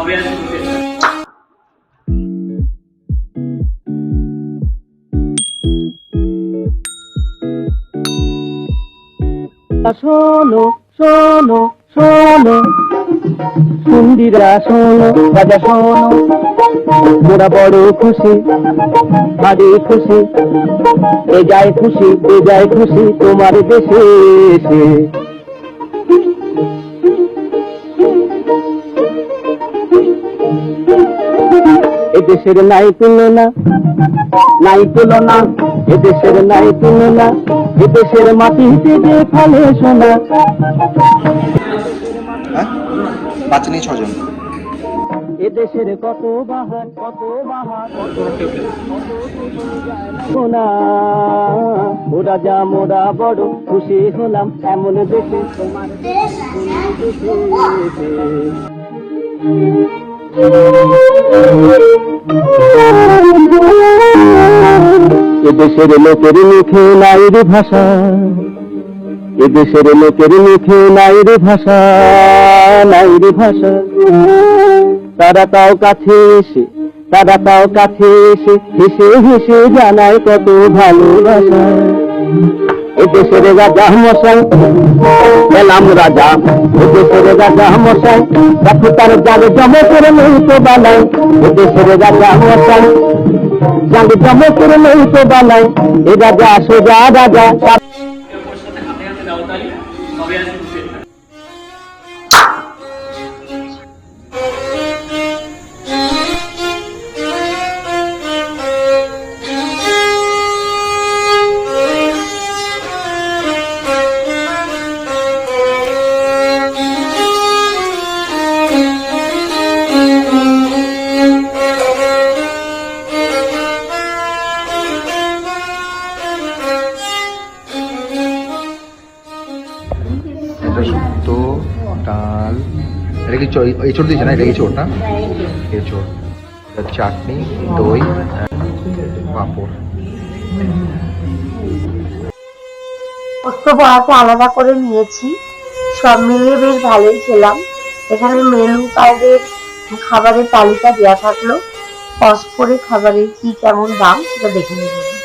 তবে আসি বুফেটা শোনো শোনো শোনো। সুন্দিরা শোনো, রাজা শোনো। মোরা বড় খুশি ভারী খুশি। এ যায় খুশি, এ যায় খুশি তোমার দেশে এসে। এ দেশের নাই তুলনা। নাই তুলনা এ দেশের নাই তুলনা এ দেশের মাটিতে যে ফলে সোনা। হ্যাঁ? বাচ্চা নিয়ে ছজন। এ দেশের কত বাহার কত বাহার কত সোনা। ও রাজা মোরা বড় খুশি হলাম এমন দেশে তোমার এ দেশের লোকের মুখে নাই রে ভাষা এ দেশের লোকের মুখে নাই রে ভাষা নাই রে ভাষা। তারা তাও কাছে এসে, তারা তাও কাছে এসে হেসে হেসে জানায় কত ভালোবাসা। এ দেশের রাজা মশাই এলাম রাজা। এ দেশের রাজা মশাই দেখো তার জালে জম করে নেই তো বালাই। এ দেশের রাজা মশাই জালে জম করে নেই তো বালাই এ রাজা সোজা রাজা শুক্তো ডাল, এটা কি চোর দিয়েছে না? এটা এঁচোড় না? এঁচোড় চাটনি, দই, পাঁপড়। পোস্ত আলাদা করে নিয়েছি। সব মিলিয়ে বেশ ভালোই খেলাম। এখানে মেনু কার্ডের খাবারের তালিকা দেওয়া থাকল। পজ করে খাবারের কি কেমন দাম, সেটা দেখে নেবেন